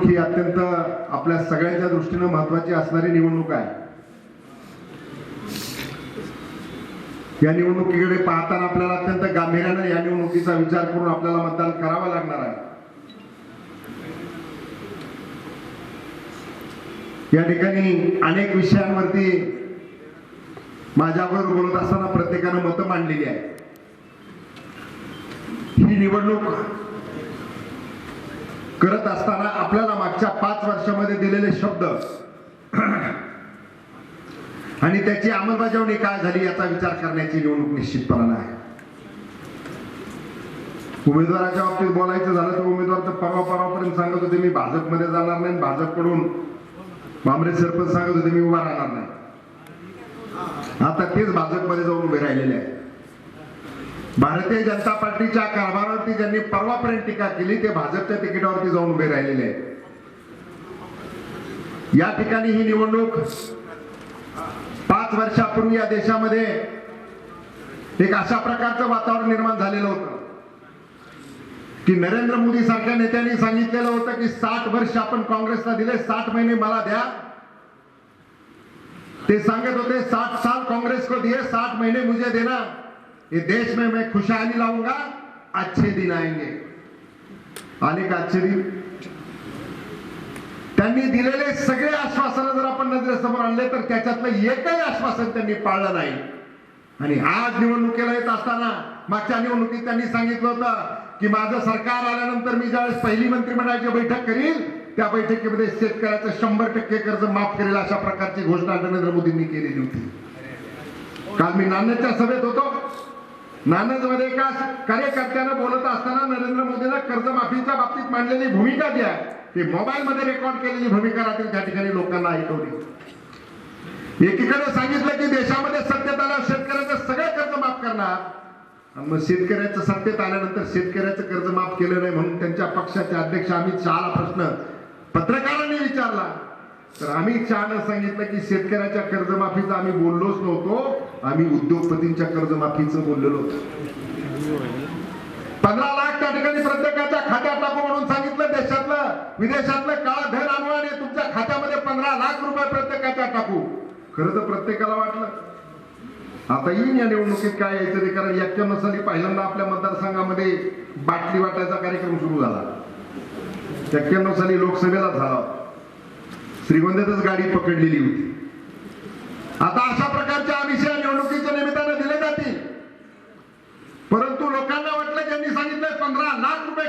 निवडणूक ही अत्यंत आपल्या सगळ्यांच्या दृष्टीनं महत्वाची असणारी निवडणूक आहे. या निवडणुकीकडे पाहताना आपल्याला अत्यंत गांभीर्यानं या निवडणुकीचा विचार करून आपल्याला मतदान करावं लागणार आहे. या ठिकाणी अनेक विषयांवरती माझ्याबरोबर बोलत असताना प्रत्येकानं मतं मांडलेली आहे ही निवडणूक करत असताना आपल्याला मागच्या पाच वर्षामध्ये दिलेले शब्द. आणि त्याची अंमलबजावणी काय झाली याचा विचार करण्याची निवडणूक निश्चितपणानं आहे उमेदवाराच्या बाबतीत बोलायचं झालं तर उमेदवार तर परवा परवापर्यंत सांगत होते मी भाजपमध्ये जाणार नाही भाजपकडून भामरे सरपंच सांगत होते मी उभा राहणार नाही. आता तेच भाजपमध्ये जाऊन उभे राहिलेले आहे भारतीय जनता पार्टीच्या कारभारावरती ज्यांनी परवापर्यंत टीका केली ते भाजपच्या तिकिटावरती जाऊन उभे राहिलेले आहेत. वर्षापूर्वी देशामध्ये एक अशा प्रकारचं वातावरण निर्माण झालेलं होतं की नरेंद्र मोदी सारख्या नेत्यांनी सांगितलेलं होतं की साठ वर्ष आपण काँग्रेसला दिले, साठ महिने मला द्या. ते सांगत होते, साठ साल कांग्रेस को दिए, साठ महीने मुझे देना. ये देश में मैं खुशहाली लाऊँगा, अच्छे दिन आएँगे. आले का अच्छे दिन. त्यांनी दिलेले सगळे आश्वासन जर आपण नजरेसमोर आणले तर त्याच्यातलं एकही आश्वासन त्यांनी पाळलं नाही. आणि आज निवडणुकीला येत असताना मागच्या निवडणुकीत त्यांनी सांगितलं होतं की माझं सरकार आल्यानंतर मी ज्यावेळेस पहिली मंत्रिमंडळाची बैठक करील त्या बैठकीमध्ये शेतकऱ्याचं शंभर टक्के कर्ज माफ करेल अशा प्रकारची घोषणा नरेंद्र मोदींनी केलेली होती. काल मी नांदेडच्या सभेत होतो. नांदेडमध्ये एका कार्यकर्त्यानं बोलत असताना नरेंद्र मोदींना कर्जमाफीच्या बाबतीत मांडलेली भूमिका द्या ती मोबाईल मध्ये रेकॉर्ड केलेली भूमिका राहतील त्या ठिकाणी लोकांना ऐकवली एकीकडे सांगितलं की देशामध्ये सत्तेत आल्यावर शेतकऱ्याचं सगळं कर्ज माफ करणार. मग शेतकऱ्याचं सत्तेत आल्यानंतर शेतकऱ्याचं कर्ज माफ केलं नाही म्हणून त्यांच्या पक्षाचे अध्यक्ष अमित शहाला प्रश्न पत्रकारांनी विचारला. तर अमित शहानं सांगितलं की शेतकऱ्याच्या कर्जमाफीचं आम्ही बोललोच नव्हतो. आम्ही उद्योगपतींच्या कर्जमाफीचं बोललेलो होतो. पंधरा लाख त्या ठिकाणी प्रत्येकाच्या खात्यात टाकू म्हणून विदेशातलं काळा धन आणू आणि तुमच्या खात्यामध्ये पंधरा लाख रुपये प्रत्येकाच्या टाकू. खरं तर प्रत्येकाला वाटलं. आता येईन या निवडणुकीत काय यायचं ते कारण एक्क्याण्णव साली पहिल्यांदा आपल्या मतदारसंघामध्ये बाटली वाटायचा कार्यक्रम सुरू झाला. एक्क्याण्णव साली लोकसभेला झाला. श्रीगोंद्यातच गाडी पकडलेली होती. आता अशा प्रकारच्या आमिष या निवडणुकीच्या निमित्तानं दिले जातील. परंतु लोकांना वाटलं ज्यांनी सांगितलं पंधरा लाख रुपये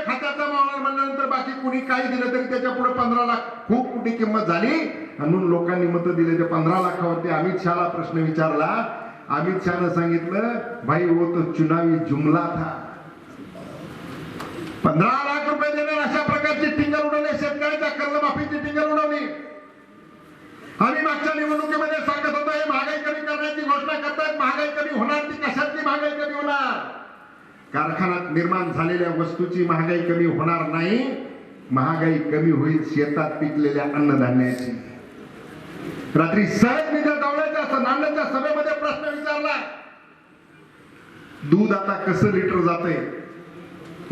कुणी काही दिलं तरी त्याच्या पुढे पंधरा लाख खूप मोठी किंमत झाली. म्हणून लोकांनी मतं दिले ते पंधरा लाखावरती अमित शहाला प्रश्न विचारला. अमित शहानं सांगितलं भाई वो तो चुनावी जुमला था. पंधरा लाख रुपये देणार अशा प्रकारची टिंगल उडवली शेतकऱ्याच्या कर्जमाफीची टिंगल उडवली. आम्ही मागच्या निवडणुकीमध्ये सांगत होतो हे महागाई कमी करण्याची घोषणा करतायत. महागाई कमी होणार ती कशातली महागाई कमी होणार? कारखान्यात निर्माण झालेल्या वस्तूची महागाई कमी होणार नाही. महागाई कमी होईल शेतात पिकलेल्या अन्नधान्याची रात्री सहज निधी गावड्याच्या स- सभेमध्ये प्रश्न विचारला. दूध आता कसं लिटर जातंय?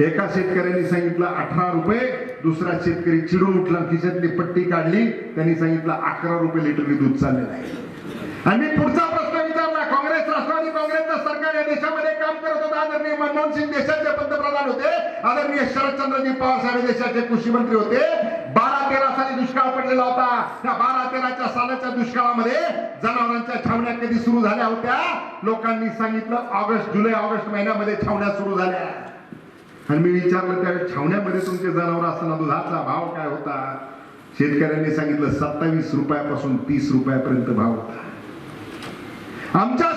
एका शेतकऱ्यांनी सांगितलं अठरा रुपये. दुसरा शेतकरी चिडून उठला खिशातली पट्टी काढली. त्यांनी सांगितलं अकरा रुपये लिटर दूध चाललेलं आहे. आणि पुढचा प्रश्न विचारला काँग्रेस राष्ट्रवादी काँग्रेसचं सरकार या देशामध्ये काम करत होता आदरणीय मनमोहन सिंग देशाचे पंतप्रधान होते. आदरणीय शरदचंद्रजी पवार साहेब देशाचे कृषी मंत्री होते. बारा तेरा साली दुष्काळ पडलेला होता. त्या बारा तेराच्या सालाच्या दुष्काळामध्ये जनावरांच्या छावण्या कधी सुरू झाल्या होत्या? लोकांनी सांगितलं ऑगस्ट जुलै ऑगस्ट महिन्यामध्ये छावण्या सुरू झाल्या. आणि मी विचारलं त्या छावण्यामध्ये तुमचे जनावर असताना दुधाचा भाव काय होता? शेतकऱ्यांनी सांगितलं सत्तावीस रुपयापासून तीस रुपयापर्यंत भाव होता. आमच्या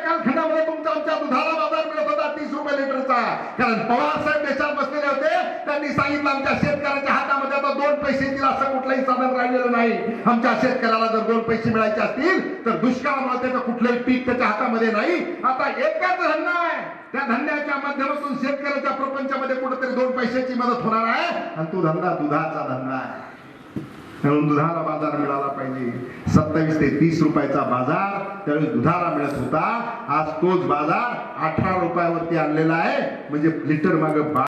काँग्रेसच्या तुमचा आमच्या दुधाला बाजार मिळत होता तीस रुपये लिटरचा. कारण पवार साहेब देशात बसलेले होते त्यांनी सांगितलं आमच्या शेतकऱ्याच्या हातामध्ये आता दोन पैसे येतील असं कुठलंही साधन राहिलेलं नाही. आमच्या शेतकऱ्याला जर दोन पैसे मिळायचे असतील तर दुष्काळामुळे त्याचं कुठलंही पीक त्याच्या हातामध्ये नाही. आता एकच धंदा आहे. त्या धंद्याच्या माध्यमातून शेतकऱ्याच्या प्रपंचामध्ये कुठेतरी दोन पैशाची मदत होणार आहे. आणि तो धंदा दुधाचा धंदा आहे. म्हणून दुधाला बाजार मिळाला पाहिजे. सत्तावीस ते तीस रुपयाचा बाजार त्यावेळी दुधाला मिळत होता. आज तोच बाजार अठरा रुपयावरती आणलेला आहे. म्हणजे लिटर मागे